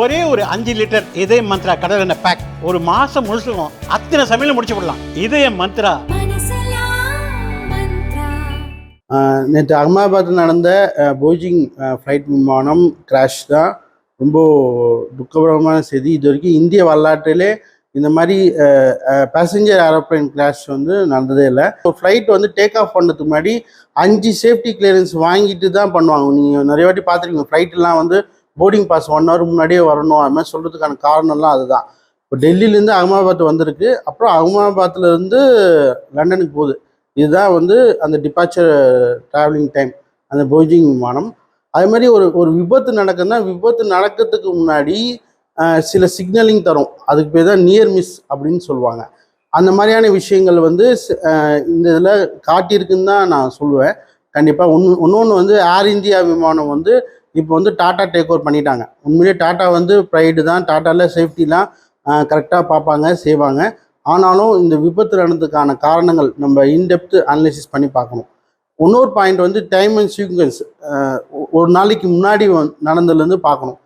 ஒரே ஒரு அஞ்சு லிட்டர் இதய மந்த்ரா கடல் எண்ணெய் பேக் ஒரு மாசம் முழுசுக்கும் அத்தனை சமையலும் முடிச்சு விடலாம். இதய மந்த்ரா. நேற்று அகமதாபாத்தில் நடந்த போயிங் ஃப்ளைட் விமானம் கிராஷ் தான் ரொம்ப துக்கபரமான செய்தி. இது வரைக்கும் இந்திய வரலாற்றிலே இந்த மாதிரி பேசஞ்சர் ஏரோப்ளேன் கிராஷ் வந்து நடந்ததே இல்லை. ஒரு ஃப்ளைட் வந்து டேக் ஆஃப் பண்ணதுக்கு முன்னாடி அஞ்சு சேஃப்டி கிளியரன்ஸ் வாங்கிட்டு தான் பண்ணுவாங்க. நீங்கள் நிறைய வாட்டி பார்த்துருக்கீங்க ஃப்ளைட்லாம் வந்து போர்டிங் பாஸ் ஒன் ஹவர் முன்னாடியே வரணும். அது மாதிரி சொல்கிறதுக்கான காரணம்லாம் அதுதான். இப்போ டெல்லியிலேருந்து அகமதாபாத் வந்திருக்கு. அப்புறம் அகமதாபாத்லேருந்து லண்டனுக்கு போகுது. இதுதான் வந்து அந்த டிபார்ச்சர் ட்ராவலிங் டைம் அந்த போய்ஜிங் விமானம். அதே மாதிரி ஒரு ஒரு விபத்து நடக்குதுன்னா விபத்து நடக்கிறதுக்கு முன்னாடி சில சிக்னலிங் தரும். அதுக்கு பேர் தான் நியர் மிஸ் அப்படின்னு சொல்லுவாங்க. அந்த மாதிரியான விஷயங்கள் வந்து இந்த இதில் காட்டியிருக்குன்னு தான் நான் சொல்லுவேன். கண்டிப்பாக ஒன்று ஒன்று ஒன்று வந்து ஏர் இந்தியா விமானம் வந்து இப்போ வந்து டாட்டா டேக் ஓவர் பண்ணிட்டாங்க. உண்மையிலேயே டாட்டா வந்து ப்ரைடு தான் டாட்டாவில் சேஃப்டிலாம் கரெக்டாக பார்ப்பாங்க செய்வாங்க. ஆனாலும் இந்த விபத்து நடந்ததுக்கான காரணங்கள் நம்ம இன்டெப்த்து அனலைசிஸ் பண்ணி பார்க்கணும். இன்னொரு பாயிண்ட் வந்து டைம் அண்ட் சீக்வன்ஸ் ஒரு நாளைக்கு முன்னாடி வந் நடந்ததுலேருந்து பார்க்கணும்.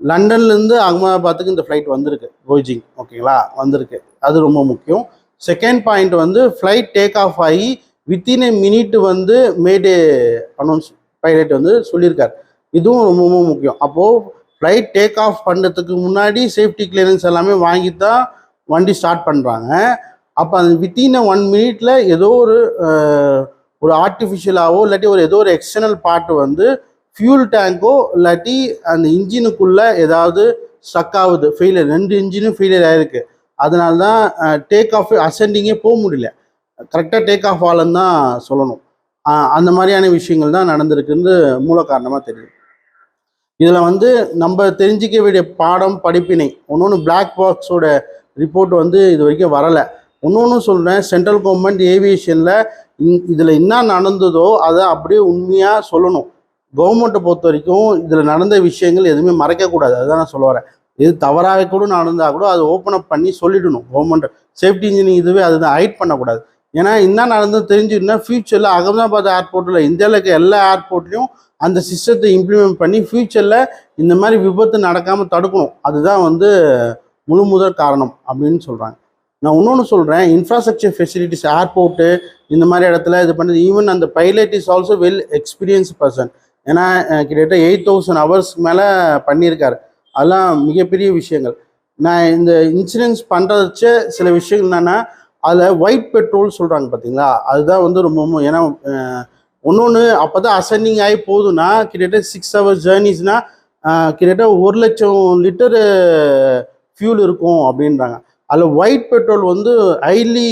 லண்டன்லேருந்து அகமதாபாத்துக்கு இந்த ஃப்ளைட் வந்திருக்கு போய்ஜிங் ஓகேங்களா வந்திருக்கு. அது ரொம்ப முக்கியம். செகண்ட் பாயிண்ட் வந்து ஃப்ளைட் டேக் ஆஃப் ஆகி வித்தின் ஏ மினிட் வந்து மேடே அனௌன்ஸ் பைலட் வந்து சொல்லியிருக்காரு. இதுவும் ரொம்ப ரொம்ப முக்கியம். அப்போது ஃப்ளைட் டேக் ஆஃப் பண்ணுறதுக்கு முன்னாடி சேஃப்டி கிளியரன்ஸ் எல்லாமே வாங்கி தான் வண்டி ஸ்டார்ட் பண்ணுறாங்க அப்போ அந்த வித்தின் ஒன் மினிட்ல ஏதோ ஒரு ஒரு ஆர்டிஃபிஷியலாவோ இல்லாட்டி ஒரு ஏதோ ஒரு எக்ஸ்டர்னல் பார்ட் வந்து ஃபியூல் டேங்கோ இல்லாட்டி அந்த இன்ஜினுக்குள்ளே ஏதாவது ஸ்டக் ஆகுது. ஃபெயிலியர் ரெண்டு இன்ஜினும் ஃபெயிலியர் ஆயிருக்கு. அதனால தான் டேக் ஆஃப் அசெண்டிங்கே போக முடியல. கரெக்டாக டேக் ஆஃப் ஆகலன்னு தான் சொல்லணும். அந்த மாதிரியான விஷயங்கள் தான் நடந்திருக்குன்னு மூல காரணமாக தெரியும் இதில் வந்து நம்ம தெரிஞ்சிக்க வேண்டிய பாடம் படிப்பினை ஒன்று பிளாக் பாக்ஸோட ரிப்போர்ட் வந்து இது வரைக்கும் வரலை. இன்னொன்று சொல்கிறேன் சென்ட்ரல் கவர்மெண்ட் ஏவியேஷனில் இதில் என்ன நடந்ததோ அதை அப்படியே உண்மையாக சொல்லணும். கவர்மெண்ட்டை பொறுத்த வரைக்கும் இதில் நடந்த விஷயங்கள் எதுவுமே மறைக்கக்கூடாது அதுதான் நான் சொல்ல வரேன். இது தவறாக கூட நடந்தால் கூட அதை ஓப்பன் அப் பண்ணி சொல்லிடணும் கவர்மெண்ட் சேஃப்டி இன்ஜினியரிங் இதுவே அதுதான் ஹைட் பண்ணக்கூடாது. ஏன்னா என்ன நடந்து தெரிஞ்சுக்கிட்டா ஃபியூச்சரில் அகமதாபாத் ஏர்போர்ட்டில் இந்தியாவில் இருக்க எல்லா ஏர்போர்ட்லேயும் அந்த சிஸ்டத்தை இம்ப்ளிமெண்ட் பண்ணி ஃபியூச்சரில் இந்த மாதிரி விபத்து நடக்காமல் தடுக்கணும். அதுதான் வந்து முழு முதல் காரணம் அப்படின்னு சொல்கிறாங்க நான் இன்னொன்று சொல்கிறேன் இன்ஃப்ராஸ்ட்ரக்சர் ஃபெசிலிட்டிஸ் ஏர்போர்ட்டு இந்த மாதிரி இடத்துல இது பண்ணுறது ஈவன் அந்த pilot is also well experience person ஏன்னா கிட்டத்தட்ட எயிட் தௌசண்ட் ஹவர்ஸ் மேலே பண்ணியிருக்காரு. அதெல்லாம் மிகப்பெரிய விஷயங்கள். நான் இந்த இன்சூரன்ஸ் பண்ணுறச்ச சில விஷயங்கள் என்னென்னா அதில் ஒயிட் பெட்ரோல் சொல்கிறாங்க பார்த்தீங்களா அதுதான் வந்து ரொம்ப ஏன்னா ஒன்று ஒன்று அப்போ தான் அசெண்டிங் ஆகி போகுதுன்னா கிட்டத்தட்ட சிக்ஸ் ஹவர்ஸ் ஜேர்னிஸ்னால் கிட்டத்தட்ட ஒரு லட்சம் லிட்டரு ஃபியூல் இருக்கும் அப்படின்றாங்க. அதில் ஒயிட் பெட்ரோல் வந்து ஹைலி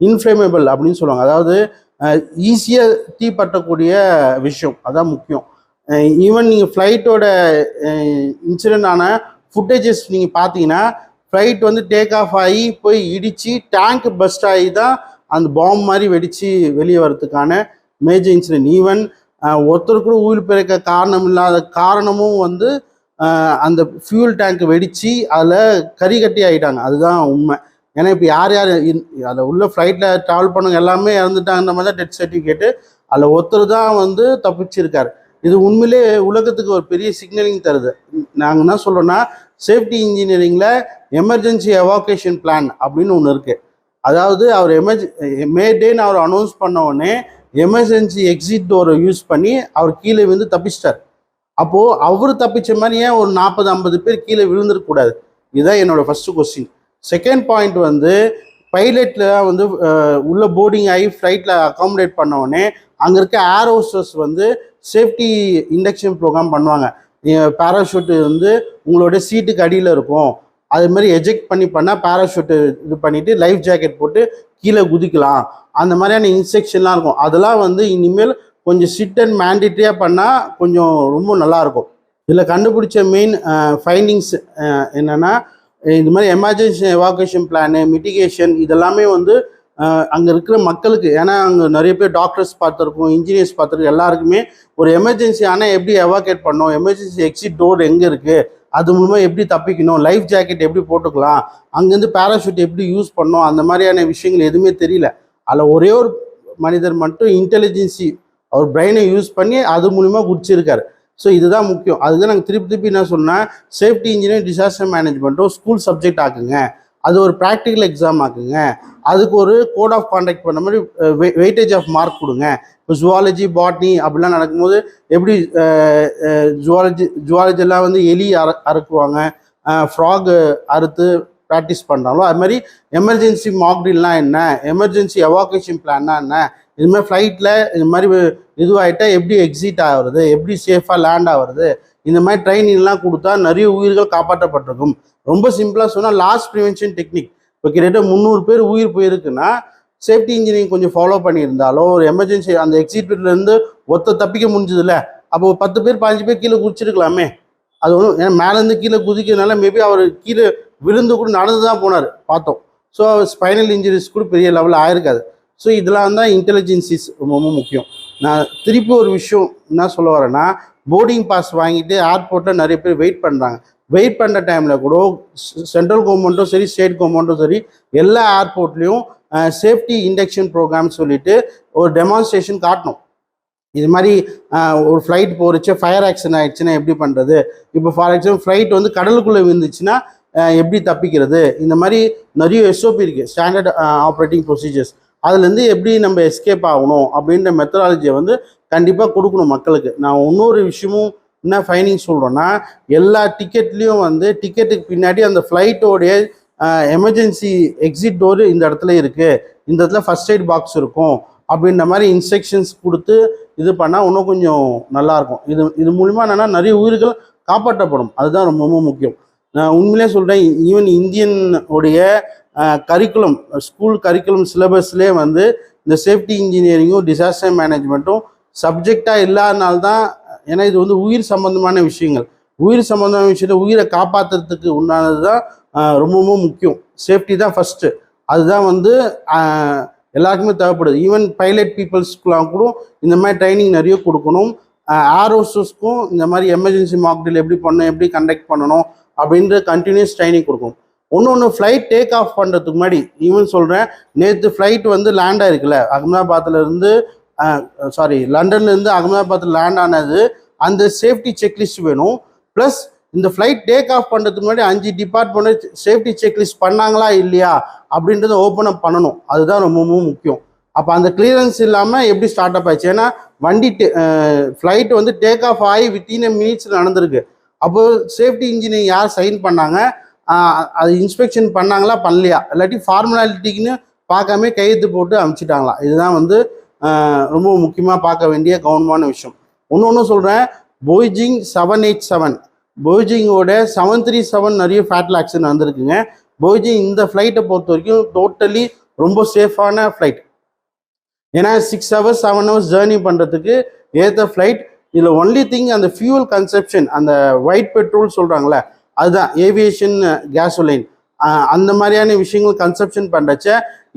இன்ஃப்ளேமபிள் அப்படின்னு சொல்லுவாங்க. அதாவது ஈஸியாக தீ பற்றக்கூடிய விஷயம். அதான் முக்கியம். ஈவன் நீங்கள் ஃப்ளைட்டோட இன்சிடென்ட் ஆன ஃபுட்டேஜஸ் நீங்கள் பார்த்தீங்கன்னா ஃப்ளைட் வந்து டேக் ஆஃப் ஆகி போய் இடித்து டேங்க் பஸ்ட் ஆகி தான் அந்த பாம்பு மாதிரி வெடித்து வெளியே வர்றதுக்கான மேஜர் இன்சிடென்ட் ஈவன் ஒருத்தர் கூட உயிர் பிறக்க காரணம் இல்லாத காரணமும் வந்து அந்த ஃபியூல் டேங்க் வெடித்து அதில் கறி கட்டி ஆகிட்டாங்க அதுதான் உண்மை. ஏன்னா இப்போ யார் யார் அதில் உள்ள ஃப்ளைட்டில் ட்ராவல் பண்ணவங்க எல்லாமே இறந்துட்டாங்கிற மாதிரி தான் டெத் சர்டிஃபிகேட்டு அதில் ஒருத்தர் தான் வந்து தப்பிச்சிருக்காரு. இது உண்மையிலே உலகத்துக்கு ஒரு பெரிய சிக்னலிங் தருது. நாங்கள் என்ன சொல்கிறோன்னா சேஃப்டி இன்ஜினியரிங்கில் எமர்ஜென்சி எவாக்கேஷன் பிளான் அப்படின்னு ஒன்று இருக்குது அதாவது அவர் எமர்ஜ் மே டேன்னு அவர் அனௌன்ஸ் பண்ண உடனே எமர்ஜென்சி எக்ஸிட் டோரை யூஸ் பண்ணி அவர் கீழே விழுந்து தப்பிச்சிட்டார். அப்போது அவர் தப்பிச்ச மாதிரி ஏன் ஒரு நாற்பது ஐம்பது பேர் கீழே விழுந்துருக்கக்கூடாது இதுதான் என்னோடய ஃபஸ்ட்டு கொஸ்டின் செகண்ட் பாயிண்ட் வந்து பைலட்டில் வந்து உள்ள போர்டிங் ஆகி ஃப்ளைட்டில் அகாமடேட் பண்ண உடனே அங்கே இருக்க ஏர் ஹோஸ்டர்ஸ் வந்து சேஃப்டி இண்டக்ஷன் ப்ரோக்ராம் பண்ணுவாங்க. பேராஷூட்டு வந்து உங்களோட சீட்டுக்கு அடியில் இருக்கும். அது மாதிரி எஜெக்ட் பண்ணி பண்ணால் பேராஷூட்டு இது பண்ணிவிட்டு லைஃப் ஜாக்கெட் போட்டு கீழே குதிக்கலாம். அந்த மாதிரியான இன்ஸ்ட்ரக்ஷன்லாம் இருக்கும். அதெல்லாம் வந்து இனிமேல் கொஞ்சம் சிட் அண்ட் மேண்டிட்ரியாக பண்ணால் கொஞ்சம் ரொம்ப நல்லாயிருக்கும் இதில் கண்டுபிடிச்ச மெயின் ஃபைண்டிங்ஸ் என்னென்னா இது மாதிரி எமர்ஜென்சி எவாகுவேஷன் பிளானு மிட்டிகேஷன் இதெல்லாமே வந்து அங்கே இருக்கிற மக்களுக்கு ஏன்னா அங்கே நிறைய பேர் டாக்டர்ஸ் பார்த்துருக்கோம் இன்ஜினியர்ஸ் பார்த்துருக்கோம் எல்லாருக்குமே ஒரு எமர்ஜென்சி ஆனால் எப்படி எவாகேட் பண்ணணும் எமர்ஜென்சி எக்ஸிட் டோர் எங்கே இருக்குது அது மூலமாக எப்படி தப்பிக்கணும் லைஃப் ஜாக்கெட் எப்படி போட்டுக்கலாம் அங்கேருந்து பேராஷூட் எப்படி யூஸ் பண்ணணும் அந்த மாதிரியான விஷயங்கள் எதுவுமே தெரியல. அதில் ஒரே ஒரு மனிதர் மட்டும் இன்டெலிஜென்சி அவர் பிரெயினை யூஸ் பண்ணி அது மூலிமா குடிச்சிருக்காரு. ஸோ இதுதான் முக்கியம். அதுதான் நாங்கள் திருப்பி திருப்பி என்ன சொன்னேன் சேஃப்டி இன்ஜினியர் டிசாஸ்டர் மேனேஜ்மெண்ட்டும் ஸ்கூல் சப்ஜெக்ட் ஆக்குங்க. அது ஒரு ப்ராக்டிக்கல் எக்ஸாம் ஆக்குங்க. அதுக்கு ஒரு கோட் ஆஃப் கான்டாக்ட் பண்ண மாதிரி வெயிட்டேஜ் ஆஃப் மார்க் கொடுங்க. இப்போ ஜுவாலஜி பாட்னி அப்படிலாம் நடக்கும்போது எப்படி ஜுவாலஜி ஜுவாலஜிலாம் வந்து எலி அற அறுக்குவாங்க. ஃப்ராக் அறுத்து ப்ராக்டிஸ் பண்ணுறாங்களோ அது மாதிரி எமர்ஜென்சி மாக்டில்லாம் என்ன? எமர்ஜென்சி எவாக்குவேஷன் பிளான்னா என்ன? இது மாதிரி ஃப்ளைட்டில் இது மாதிரி இதுவாகிட்டால் எப்படி எக்ஸிட் ஆகுறது? எப்படி சேஃபாக லேண்ட் ஆகுறது? இந்த மாதிரி ட்ரைனிங்லாம் கொடுத்தா நிறைய உயிர்கள் காப்பாற்றப்பட்டிருக்கும். ரொம்ப சிம்பிளாக சொன்னால் லாஸ் ப்ரிவென்ஷன் டெக்னிக் இப்போ கிட்டத்தட்ட முந்நூறு பேர் உயிர் போயிருக்குன்னா சேஃப்டி இன்ஜினியரிங் கொஞ்சம் ஃபாலோ பண்ணியிருந்தாலோ ஒரு எமர்ஜென்சி அந்த எக்ஸிட் ஒத்த தப்பிக்க முடிஞ்சதுல அப்போ ஒரு பத்து பேர் பதினஞ்சு பேர் கீழே குதிச்சிருக்கலாமே. அது ஒன்றும் ஏன்னா மேலேருந்து கீழே குதிக்கிறதுனால மேபி அவர் கீழே விழுந்து கூட நடந்து தான் போனார் பார்த்தோம். ஸோ ஸ்பைனல் இன்ஜுரிஸ் கூட பெரிய லெவலில் ஆயிருக்காது ஸோ இதெல்லாம் தான் இன்டெலிஜென்சிஸ் ரொம்ப ரொம்ப முக்கியம். நான் திருப்பி ஒரு விஷயம் என்ன சொல்ல வரேன்னா போர்டிங் பாஸ் வாங்கிட்டு ஏர்போர்ட்டில் நிறைய பேர் வெயிட் பண்ணுறாங்க வெயிட் பண்ணுற டைமில் கூட சென்ட்ரல் கவர்மெண்ட்டும் சரி ஸ்டேட் கவர்மெண்ட்டும் சரி எல்லா ஏர்போர்ட்லேயும் சேஃப்டி இண்டக்ஷன் ப்ரோக்ராம் சொல்லிட்டு ஒரு டெமான்ஸ்ட்ரேஷன் காட்டணும். இது மாதிரி ஒரு ஃப்ளைட் போகிறச்சு ஃபயர் ஆக்சிடென்ட் ஆயிடுச்சுன்னா எப்படி பண்ணுறது இப்போ ஃபார் எக்ஸாம்பிள் ஃப்ளைட் வந்து கடலுக்குள்ளே விழுந்துச்சுன்னா எப்படி தப்பிக்கிறது? இந்த மாதிரி நிறைய எஸ்ஓபி இருக்குது ஸ்டாண்டர்ட் ஆப்ரேட்டிங் ப்ரொசீஜர்ஸ் அதுலேருந்து எப்படி நம்ம எஸ்கேப் ஆகணும் அப்படின்ற மெத்தடாலஜியை வந்து கண்டிப்பாக கொடுக்கணும் மக்களுக்கு. நான் இன்னொரு விஷயமும் என்ன ஃபைனிங் சொல்கிறேன்னா எல்லா டிக்கெட்லேயும் வந்து டிக்கெட்டுக்கு பின்னாடி அந்த ஃப்ளைட்டோடைய எமர்ஜென்சி எக்ஸிட் டோர் இந்த இடத்துல இருக்குது இந்த இடத்துல ஃபர்ஸ்ட் எய்ட் பாக்ஸ் இருக்கும். அப்படின்ற மாதிரி இன்ஸ்ட்ரக்ஷன்ஸ் கொடுத்து இது பண்ணால் இன்னும் கொஞ்சம் நல்லாயிருக்கும் இது இது மூலிமா என்னென்னா நிறைய உயிர்கள் காப்பாற்றப்படும். அதுதான் ரொம்ப ரொம்ப முக்கியம். நான் உண்மையிலே சொல்கிறேன் ஈவன் இந்தியன் உடைய கரிக்குலம் ஸ்கூல் கரிக்குலம் சிலபஸ்லேயே வந்து இந்த சேஃப்டி இன்ஜினியரிங்கும் டிசாஸ்டர் மேனேஜ்மெண்ட்டும் சப்ஜெக்டாக இல்லாதனால தான் ஏன்னா இது வந்து உயிர் சம்பந்தமான விஷயங்கள். உயிர் சம்பந்தமான விஷயத்தை உயிரை காப்பாற்றுறதுக்கு உண்டானது தான் ரொம்பவும் முக்கியம். சேஃப்டி தான் ஃபஸ்ட்டு அதுதான் வந்து எல்லாருக்குமே தேவைப்படுது. ஈவன் பைலட் பீப்புள்ஸ்க்குலாம் கூட இந்த மாதிரி ட்ரைனிங் நிறைய கொடுக்கணும். ஆர்ஓசஸ்க்கும் இந்த மாதிரி எமர்ஜென்சி மாக்டில் எப்படி பண்ணணும் எப்படி கண்டக்ட் பண்ணணும் அப்படின்ற கண்டினியூஸ் ட்ரைனிங் கொடுக்கும் ஒன்று ஒன்று ஃப்ளைட் டேக் ஆஃப் பண்ணுறதுக்கு முன்னாடி ஈவன் சொல்கிறேன் நேற்று ஃப்ளைட் வந்து லேண்ட் ஆயிருக்குல்ல அகமதாபாத்ல இருந்து சாரி லண்டன்லேருந்து அகமதாபாத்தில் லேண்ட் ஆனது அந்த சேஃப்டி செக்லிஸ்ட் வேணும். ப்ளஸ் இந்த ஃப்ளைட் டேக் ஆஃப் பண்ணுறதுக்கு முன்னாடி அஞ்சு டிபார்ட்மெண்ட் சேஃப்டி செக்லிஸ்ட் பண்ணாங்களா இல்லையா அப்படின்றத ஓப்பன் அப் பண்ணணும். அதுதான் ரொம்பவும் முக்கியம். அப்போ அந்த கிளியரன்ஸ் இல்லாமல் எப்படி ஸ்டார்ட் அப் ஆயிடுச்சு? ஏன்னா வண்டி ஃப்ளைட் வந்து டேக் ஆஃப் ஆகி வித்தின் மினிட்ஸ் நடந்திருக்கு. அப்போ சேஃப்டி இன்ஜினியர் யார் சைன் பண்ணாங்க? அது இன்ஸ்பெக்ஷன் பண்ணாங்களா? பண்ணலையா? இல்லாட்டி ஃபார்மாலிட்டிக்குன்னு பார்க்காம கையெழுத்து போட்டு அனுப்பிச்சிட்டாங்களா இதுதான் வந்து ரொம்ப முக்கியமாக பார்க்க வேண்டிய கவனமான விஷயம். ஒன்று ஒன்று சொல்கிறேன் போய்ஜிங் செவன் எயிட் செவன் போய்ஜிங்கோட செவன் த்ரீ செவன் நிறைய ஃபேட்டல் ஆக்சிடென்ட் வந்திருக்குங்க போய்ஜிங் இந்த ஃப்ளைட்டை பொறுத்த வரைக்கும் டோட்டலி ரொம்ப சேஃபான ஃப்ளைட் ஏன்னா six hours seven hours journey பண்ணுறதுக்கு ஏற்ற ஃப்ளைட் இதில் ஒன்லி திங் அந்த ஃபியூல் கன்செப்ஷன் அந்த ஒயிட் பெட்ரோல் சொல்கிறாங்களே அதுதான் ஏவியேஷன் கேசோலைன் அந்த மாதிரியான விஷயங்கள் கன்செப்ஷன் பண்ணுறச்ச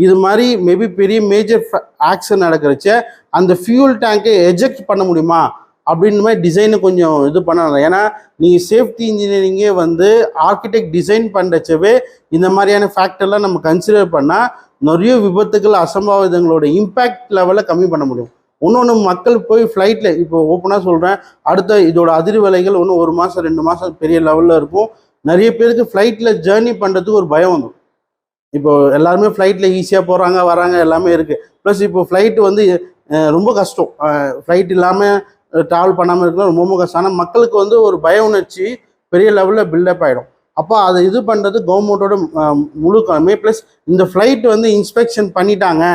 இது மாதிரி மேபி பெரிய மேஜர் ஆக்சிடென்ட் நடக்கிறச்ச அந்த ஃபியூல் டேங்கை எஜெக்ட் பண்ண முடியுமா? அப்படின்ற மாதிரி டிசைனை கொஞ்சம் இது பண்ணலாம். ஏன்னா நீங்கள் சேஃப்டி இன்ஜினியரிங்கே வந்து ஆர்கிடெக்ட் டிசைன் பண்ணுறச்சவே இந்த மாதிரியான ஃபேக்டர்லாம் நம்ம கன்சிடர் பண்ணால் நிறைய விபத்துகள் அசம்பாவிதங்களோட இம்பேக்ட் லெவலை கம்மி பண்ண முடியும். இன்னொன்று மக்கள் போய் ஃப்ளைட்டில் இப்போ ஓப்பனாக சொல்கிறேன் அடுத்த இதோட அதிர்வலைகள் இன்னும் ஒரு மாதம் ரெண்டு மாதம் பெரிய லெவலில் இருக்கும். நிறைய பேருக்கு ஃப்ளைட்டில் ஜேர்னி பண்ணுறதுக்கு ஒரு பயம் வந்துடும் இப்போ எல்லாருமே ஃப்ளைட்டில் ஈஸியாக போகிறாங்க வராங்க எல்லாமே இருக்குது ப்ளஸ் இப்போ ஃப்ளைட்டு வந்து ரொம்ப கஷ்டம். ஃப்ளைட் இல்லாமல் ட்ராவல் பண்ணாமல் இருக்கலாம் ரொம்ப ரொம்ப கஷ்டம். ஆனால் மக்களுக்கு வந்து ஒரு பய உணர்ச்சி பெரிய லெவலில் பில்டப் ஆகிடும் அப்போ அதை இது பண்ணுறது கவர்மெண்ட்டோட முழு கடமை ப்ளஸ் இந்த ஃப்ளைட் வந்து இன்ஸ்பெக்ஷன் பண்ணிட்டாங்க.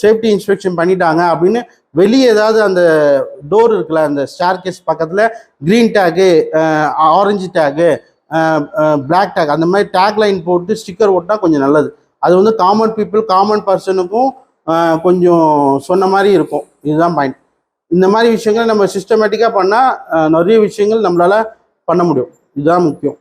சேஃப்டி இன்ஸ்பெக்ஷன் பண்ணிட்டாங்க அப்படின்னு வெளியே ஏதாவது அந்த டோர் இருக்குல்ல அந்த ஸ்டார்கேஸ் பக்கத்தில் green tag orange tag black tag அந்த மாதிரி டேக் லைன் போட்டு ஸ்டிக்கர் ஓட்டினா கொஞ்சம் நல்லது. அது வந்து காமன் பீப்புள் காமன் பர்சனுக்கும் கொஞ்சம் சொன்ன மாதிரி இருக்கும். இதுதான் பாயிண்ட் இந்த மாதிரி விஷயங்கள் நம்ம சிஸ்டமேட்டிக்காக பண்ணால் நிறைய விஷயங்கள் நம்மளால் பண்ண முடியும். இதுதான் முக்கியம்.